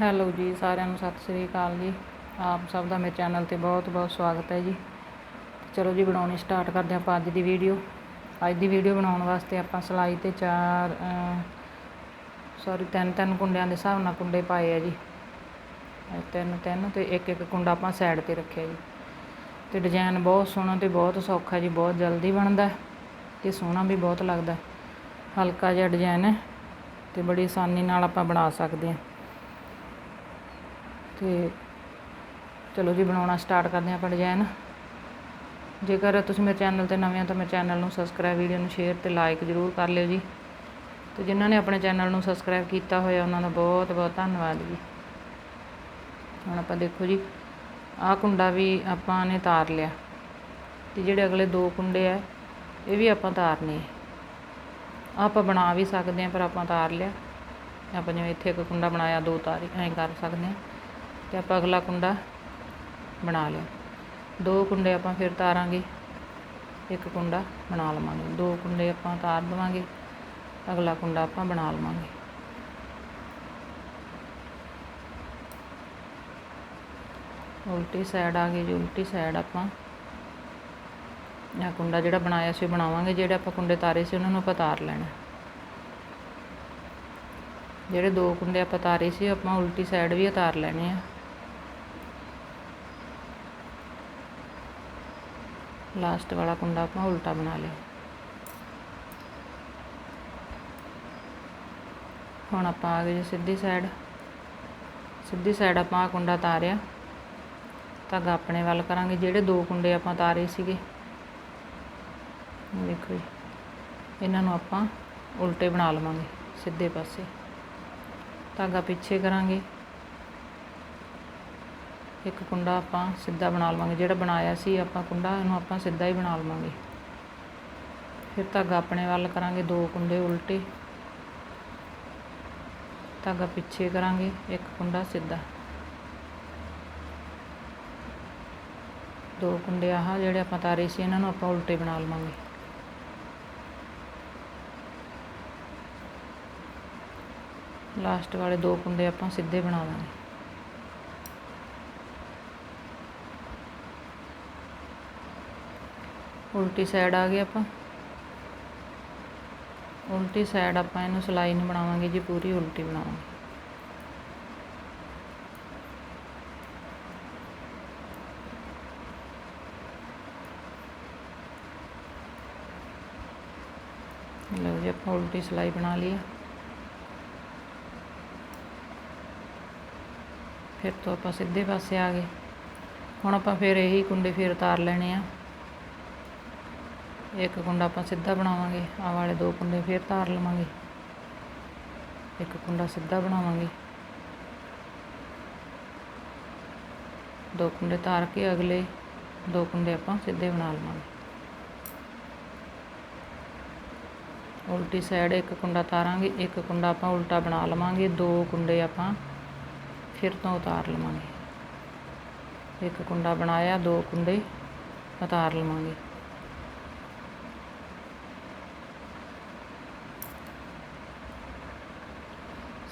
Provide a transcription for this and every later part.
Hello ਜੀ, ਸਾਰਿਆਂ ਨੂੰ ਸਤਿ ਸ੍ਰੀ ਅਕਾਲ ਜੀ। ਆਪ ਸਭ ਦਾ ਮੇਰੇ ਚੈਨਲ ਤੇ ਬਹੁਤ ਬਹੁਤ ਸਵਾਗਤ ਹੈ ਜੀ। ਚਲੋ ਜੀ, ਬਣਾਉਣੀ ਸਟਾਰਟ ਕਰਦੇ ਹਾਂ ਆਪਾਂ ਅੱਜ ਦੀ ਵੀਡੀਓ ਅੱਜ ਦੀ ਵੀਡੀਓ ਬਣਾਉਣ ਵਾਸਤੇ ਆਪਾਂ ਸਲਾਈ ਤੇ ਚਾਰ ਸੌਰੀ ਤਿੰਨ ਤਿੰਨ ਕੁੰਡਿਆਂ ਦੇ ਹਿਸਾਬ ਨਾਲ ਕੁੰਡੇ ਪਾਏ ਆ ਜੀ। ਤਿੰਨ ਤਿੰਨ ਤੇ ਇੱਕ ਇੱਕ ਕੁੰਡਾ ਆਪਾਂ ਸਾਈਡ ਤੇ ਰੱਖਿਆ ਜੀ। ਤੇ ਡਿਜ਼ਾਈਨ ਬਹੁਤ ਸੋਹਣਾ ਤੇ ਬਹੁਤ ਸੌਖਾ ਜੀ, ਬਹੁਤ ਜਲਦੀ ਬਣਦਾ ਤੇ ਸੋਹਣਾ ਵੀ ਬਹੁਤ ਲੱਗਦਾ ਹਲਕਾ ਜਿਹਾ ਡਿਜ਼ਾਈਨ ਹੈ ਤੇ ਬੜੀ ਆਸਾਨੀ ਨਾਲ ਆਪਾਂ ਬਣਾ ਸਕਦੇ ਹਾਂ। ਤੇ ਚਲੋ ਜੀ ਬਣਾਉਣਾ ਸਟਾਰਟ ਕਰਦੇ ਹਾਂ ਆਪਾਂ ਡਿਜ਼ਾਈਨ ਜੇਕਰ ਤੁਸੀਂ ਮੇਰੇ ਚੈਨਲ ਤੇ ਨਵੇਂ ਆ ਤਾਂ ਮੇਰੇ ਚੈਨਲ ਨੂੰ ਸਬਸਕ੍ਰਾਈਬ ਵੀਡੀਓ ਨੂੰ ਸ਼ੇਅਰ ਤੇ ਲਾਈਕ ਜ਼ਰੂਰ ਕਰ ਲਿਓ ਜੀ। ਤੇ ਜਿਨ੍ਹਾਂ ਨੇ ਆਪਣੇ ਚੈਨਲ ਨੂੰ ਸਬਸਕ੍ਰਾਈਬ ਕੀਤਾ ਹੋਇਆ, ਉਹਨਾਂ ਦਾ ਬਹੁਤ ਬਹੁਤ ਧੰਨਵਾਦ ਜੀ। ਹੁਣ ਆਪਾਂ ਦੇਖੋ ਜੀ, ਆਹ ਕੁੰਡਾ ਵੀ ਆਪਾਂ ਨੇ ਤਾਰ ਲਿਆ। ਤੇ ਜਿਹੜੇ ਅਗਲੇ ਦੋ ਕੁੰਡੇ ਆ, ਇਹ ਵੀ ਆਪਾਂ ਤਾਰਨੇ। ਆਪਾਂ ਬਣਾ ਵੀ ਸਕਦੇ ਹਾਂ, ਪਰ ਆਪਾਂ ਤਾਰ ਲਿਆ। ਆਪਾਂ ਜਿਵੇਂ ਇੱਥੇ ਇੱਕ ਕੁੰਡਾ ਬਣਾਇਆ, ਦੋ ਤਾਰੀ ਐਂ ਕਰ ਸਕਦੇ ਹਾਂ। ਤੇ ਆਪਾਂ ਅਗਲਾ ਕੁੰਡਾ ਬਣਾ ਲਿਆ। ਦੋ ਕੁੰਡੇ ਆਪਾਂ ਫਿਰ ਤਾਰਾਂਗੇ, ਇੱਕ ਕੁੰਡਾ ਬਣਾ ਲਵਾਂਗੇ। ਦੋ ਕੁੰਡੇ ਆਪਾਂ ਤਾਰ ਦੇਵਾਂਗੇ, ਅਗਲਾ ਕੁੰਡਾ ਆਪਾਂ ਬਣਾ ਲਵਾਂਗੇ। ਉਲਟੀ ਸਾਈਡ ਆ ਗਈ ਜੀ, ਉਲਟੀ ਸਾਈਡ ਆਪਾਂ ਇਹ ਕੁੰਡਾ ਜਿਹੜਾ ਬਣਾਇਆ ਸੀ ਬਣਾਵਾਂਗੇ, ਜਿਹੜੇ ਆਪਾਂ ਕੁੰਡੇ ਤਾਰੇ ਸੀ ਉਹਨਾਂ ਨੂੰ ਆਪਾਂ ਤਾਰ ਲੈਣਾ। ਜਿਹੜੇ ਦੋ ਕੁੰਡੇ ਆਪਾਂ ਤਾਰੇ ਸੀ ਆਪਾਂ ਉਲਟੀ ਸਾਈਡ ਵੀ ਉਤਾਰ ਲੈਣੇ ਆ। ਲਾਸਟ ਵਾਲਾ ਕੁੰਡਾ ਆਪਾਂ ਉਲਟਾ ਬਣਾ ਲਿਆ। ਹੁਣ ਆਪਾਂ ਆ ਗਏ ਸਿੱਧੀ ਸਾਈਡ ਸਿੱਧੀ ਸਾਈਡ ਆਪਾਂ ਆ ਕੁੰਡਾ ਤਾਰਿਆ। ਧਾਗਾ ਆਪਣੇ ਵੱਲ ਕਰਾਂਗੇ। ਜਿਹੜੇ ਦੋ ਕੁੰਡੇ ਆਪਾਂ ਤਾਰੇ ਸੀਗੇ। ਦੇਖੋ ਜੀ। ਇਹਨਾਂ ਨੂੰ ਆਪਾਂ ਉਲਟੇ ਬਣਾ ਲਵਾਂਗੇ। ਸਿੱਧੇ ਪਾਸੇ। ਧਾਗਾ ਪਿੱਛੇ ਕਰਾਂਗੇ। ਇੱਕ ਕੁੰਡਾ ਆਪਾਂ ਸਿੱਧਾ ਬਣਾ ਲਵਾਂਗੇ, ਜਿਹੜਾ ਬਣਾਇਆ ਸੀ ਆਪਾਂ ਕੁੰਡਾ ਇਹਨੂੰ ਆਪਾਂ ਸਿੱਧਾ ਹੀ ਬਣਾ ਲਵਾਂਗੇ। ਫਿਰ ਧਾਗਾ ਆਪਣੇ ਵੱਲ ਕਰਾਂਗੇ, ਦੋ ਕੁੰਡੇ ਉਲਟੇ। ਧਾਗਾ ਪਿੱਛੇ ਕਰਾਂਗੇ, ਇੱਕ ਕੁੰਡਾ ਸਿੱਧਾ। ਦੋ ਕੁੰਡੇ ਆਹ ਜਿਹੜੇ ਆਪਾਂ ਤਾਰੇ ਸੀ, ਇਹਨਾਂ ਨੂੰ ਆਪਾਂ ਉਲਟੇ ਬਣਾ ਲਵਾਂਗੇ। ਲਾਸਟ ਵਾਲੇ ਦੋ ਕੁੰਡੇ ਆਪਾਂ ਸਿੱਧੇ ਬਣਾ ਉਲਟੀ ਸਾਈਡ ਆ ਗਏ ਆਪਾਂ। ਉਲਟੀ ਸਾਈਡ ਆਪਾਂ ਇਹਨੂੰ ਸਲਾਈ ਨੂੰ ਬਣਾਵਾਂਗੇ ਜੀ, ਪੂਰੀ ਉਲਟੀ ਬਣਾਵਾਂਗੇ। ਲਓ ਜੀ, ਆਪਾਂ ਉਲਟੀ ਸਲਾਈ ਬਣਾ ਲਈ ਫਿਰ ਤੋਂ ਆਪਾਂ ਸਿੱਧੇ ਪਾਸੇ ਆ ਗਏ। ਹੁਣ ਆਪਾਂ ਫਿਰ ਇਹੀ ਕੁੰਡੇ ਫਿਰ ਉਤਾਰ ਲੈਣੇ ਆ। ਇੱਕ ਕੁੰਡਾ ਆਪਾਂ ਸਿੱਧਾ ਬਣਾਵਾਂਗੇ ਆ ਵਾਲੇ ਦੋ ਕੁੰਡੇ ਫਿਰ ਤਾਰ ਲਵਾਂਗੇ। ਇੱਕ ਕੁੰਡਾ ਸਿੱਧਾ ਬਣਾਵਾਂਗੇ। ਦੋ ਕੁੰਡੇ ਤਾਰ ਕੇ ਅਗਲੇ ਦੋ ਕੁੰਡੇ ਆਪਾਂ ਸਿੱਧੇ ਬਣਾ ਲਵਾਂਗੇ। ਉਲਟੀ ਸਾਈਡ ਇੱਕ ਕੁੰਡਾ ਤਾਰਾਂਗੇ, ਇੱਕ ਕੁੰਡਾ ਆਪਾਂ ਉਲਟਾ ਬਣਾ ਲਵਾਂਗੇ, ਦੋ ਕੁੰਡੇ ਆਪਾਂ ਫਿਰ ਤੋਂ ਉਤਾਰ ਲਵਾਂਗੇ। ਇੱਕ ਕੁੰਡਾ ਬਣਾਇਆ, ਦੋ ਕੁੰਡੇ ਉਤਾਰ ਲਵਾਂਗੇ।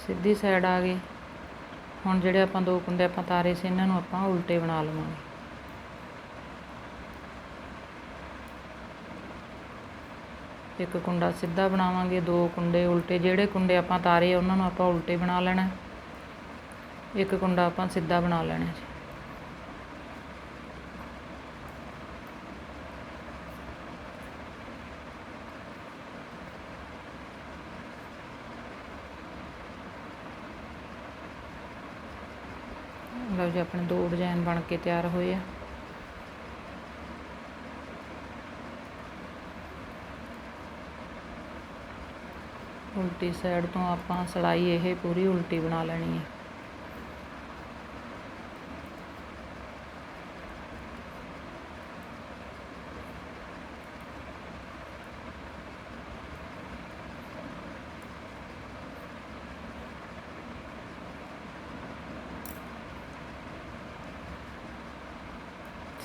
ਸਿੱਧੀ ਸਾਈਡ ਆ ਗਏ। ਹੁਣ ਜਿਹੜੇ ਆਪਾਂ ਦੋ ਕੁੰਡੇ, ਆਪਾਂ ਤਾਰੇ ਸੀ, ਇਹਨਾਂ ਨੂੰ ਆਪਾਂ ਉਲਟੇ ਬਣਾ ਲਵਾਂਗੇ। ਇੱਕ ਕੁੰਡਾ ਸਿੱਧਾ ਬਣਾਵਾਂਗੇ, ਦੋ ਕੁੰਡੇ ਉਲਟੇ। ਜਿਹੜੇ ਕੁੰਡੇ ਆਪਾਂ ਤਾਰੇ ਉਹਨਾਂ ਨੂੰ ਆਪਾਂ ਉਲਟੇ ਬਣਾ ਲੈਣਾ। ਇੱਕ ਕੁੰਡਾ ਆਪਾਂ ਸਿੱਧਾ ਬਣਾ ਲੈਣਾ ਜੀ ਲਓ ਆਪਣੇ ਦੋ ਡਿਜ਼ਾਈਨ ਬਣ ਕੇ ਤਿਆਰ ਹੋਏ ਆ। ਉਲਟੀ ਸਾਈਡ ਤੋਂ ਆਪਾਂ ਸਲਾਈ ਇਹ ਪੂਰੀ ਉਲਟੀ ਬਣਾ ਲੈਣੀ ਹੈ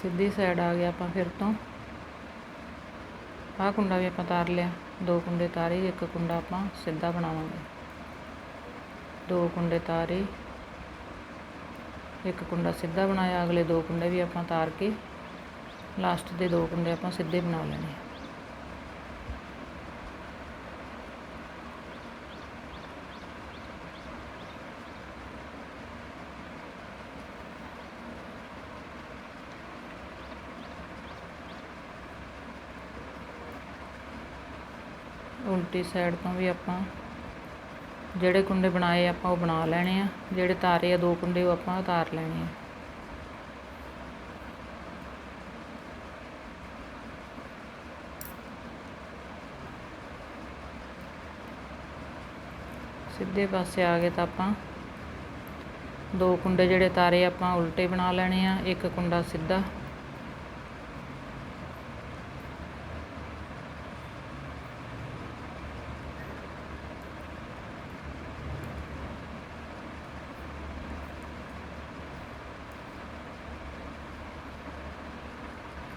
ਸਿੱਧੀ ਸਾਈਡ ਆ ਗਿਆ ਆਪਾਂ ਫਿਰ ਤੋਂ। ਆਹ ਕੁੰਡਾ ਵੀ ਆਪਾਂ ਤਾਰ ਲਿਆ। ਦੋ ਕੁੰਡੇ ਤਾਰੇ, ਇੱਕ ਕੁੰਡਾ ਆਪਾਂ ਸਿੱਧਾ ਬਣਾਵਾਂਗੇ। ਦੋ ਕੁੰਡੇ ਤਾਰੇ, ਇੱਕ ਕੁੰਡਾ ਸਿੱਧਾ ਬਣਾਇਆ, ਅਗਲੇ ਦੋ ਕੁੰਡੇ ਵੀ ਆਪਾਂ ਤਾਰ ਕੇ ਲਾਸਟ ਦੇ ਦੋ ਕੁੰਡੇ ਆਪਾਂ ਸਿੱਧੇ ਬਣਾ ਲੈਣੇ ਉਲਟੀ ਸਾਈਡ ਤੋਂ ਵੀ ਆਪਾਂ ਜਿਹੜੇ ਕੁੰਡੇ ਬਣਾਏ ਆਪਾਂ ਉਹ ਬਣਾ ਲੈਣੇ ਆ। ਜਿਹੜੇ ਤਾਰੇ ਆ, ਦੋ ਕੁੰਡੇ ਉਹ ਆਪਾਂ ਉਤਾਰ ਲੈਣੇ ਆ। ਸਿੱਧੇ ਪਾਸੇ ਆ ਗਏ ਤਾਂ ਆਪਾਂ ਦੋ ਕੁੰਡੇ ਜਿਹੜੇ ਤਾਰੇ ਆਪਾਂ ਉਲਟੇ ਬਣਾ ਲੈਣੇ ਆ, ਇੱਕ ਕੁੰਡਾ ਸਿੱਧਾ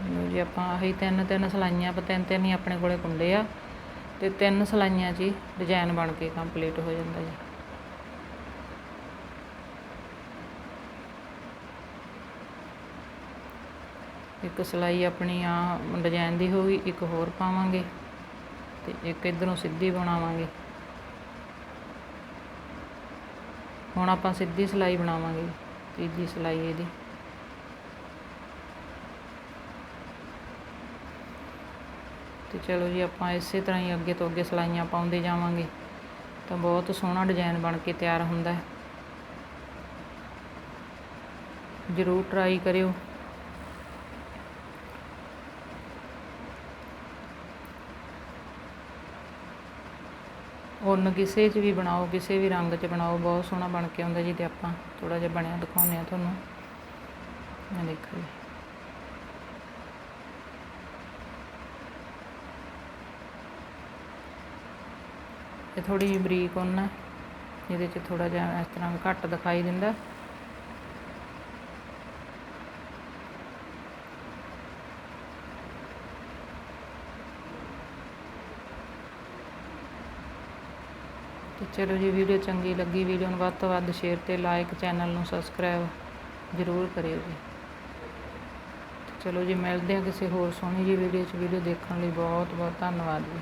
ਲਓ ਜੀ ਆਪਾਂ ਆਹੀ ਤਿੰਨ ਤਿੰਨ ਸਲਾਈਆਂ, ਆਪਾਂ ਤਿੰਨ ਤਿੰਨ ਹੀ ਆਪਣੇ ਕੋਲੇ ਕੁੰਡੇ ਆ। ਤੇ ਤਿੰਨ ਸਲਾਈਆਂ 'ਚ ਹੀ ਡਿਜ਼ਾਈਨ ਬਣ ਕੇ ਕੰਪਲੀਟ ਹੋ ਜਾਂਦਾ ਜੀ। ਇੱਕ ਸਲਾਈ ਆਪਣੀ ਆ ਡਿਜ਼ਾਈਨ ਦੀ ਹੋ ਗਈ ਇੱਕ ਹੋਰ ਪਾਵਾਂਗੇ ਤੇ ਇੱਕ ਇਧਰੋਂ ਸਿੱਧੀ ਬਣਾਵਾਂਗੇ। ਹੁਣ ਆਪਾਂ ਸਿੱਧੀ ਸਲਾਈ ਬਣਾਵਾਂਗੇ, ਤੀਜੀ ਸਲਾਈ ਇਹਦੀ। ਤੇ ਚਲੋ ਜੀ ਆਪਾਂ ਇਸੇ ਤਰ੍ਹਾਂ ਹੀ ਅੱਗੇ ਤੋਂ ਅੱਗੇ ਸਲਾਈਆਂ ਪਾਉਂਦੇ ਜਾਵਾਂਗੇ। ਤਾਂ ਬਹੁਤ ਸੋਹਣਾ ਡਿਜ਼ਾਈਨ ਬਣ ਕੇ ਤਿਆਰ ਹੁੰਦਾ ਹੈ। ਜ਼ਰੂਰ ਟਰਾਈ ਕਰਿਓ। ਉਹਨ ਕਿਸੇ 'ਚ ਵੀ ਬਣਾਓ, ਕਿਸੇ ਵੀ ਰੰਗ 'ਚ ਬਣਾਓ, ਬਹੁਤ ਸੋਹਣਾ ਬਣ ਕੇ ਆਉਂਦਾ ਜੀ ਤੇ ਆਪਾਂ ਥੋੜਾ ਜਿਹਾ ਬਣਿਆ ਦਿਖਾਉਂਦੇ ਆ ਤੁਹਾਨੂੰ। ਮੈਂ ਦੇਖੋ ਜੀ। ਇਹ ਥੋੜੀ ਜਿਹੀ ਬਰੀਕ ਉੱਨ ਹੈ ਇਹਦੇ 'ਚ ਥੋੜਾ ਜਿਹਾ ਇਸ ਤਰ੍ਹਾਂ ਘੱਟ ਦਿਖਾਈ ਦਿੰਦਾ। ਤੇ ਚਲੋ ਜੀ, ਵੀਡੀਓ ਚੰਗੀ ਲੱਗੀ, ਵੀਡੀਓ ਨੂੰ ਵੱਧ ਤੋਂ ਵੱਧ ਸ਼ੇਅਰ ਤੇ ਲਾਈਕ ਚੈਨਲ ਨੂੰ ਸਬਸਕ੍ਰਾਈਬ ਜ਼ਰੂਰ ਕਰਿਓ ਜੀ। ਤੇ ਚਲੋ ਜੀ, ਮਿਲਦੇ ਹਾਂ ਕਿਸੇ ਹੋਰ ਸੋਹਣੀ ਜੀ ਵੀਡੀਓ 'ਚ। ਵੀਡੀਓ ਦੇਖਣ ਲਈ ਬਹੁਤ ਬਹੁਤ ਧੰਨਵਾਦ ਜੀ।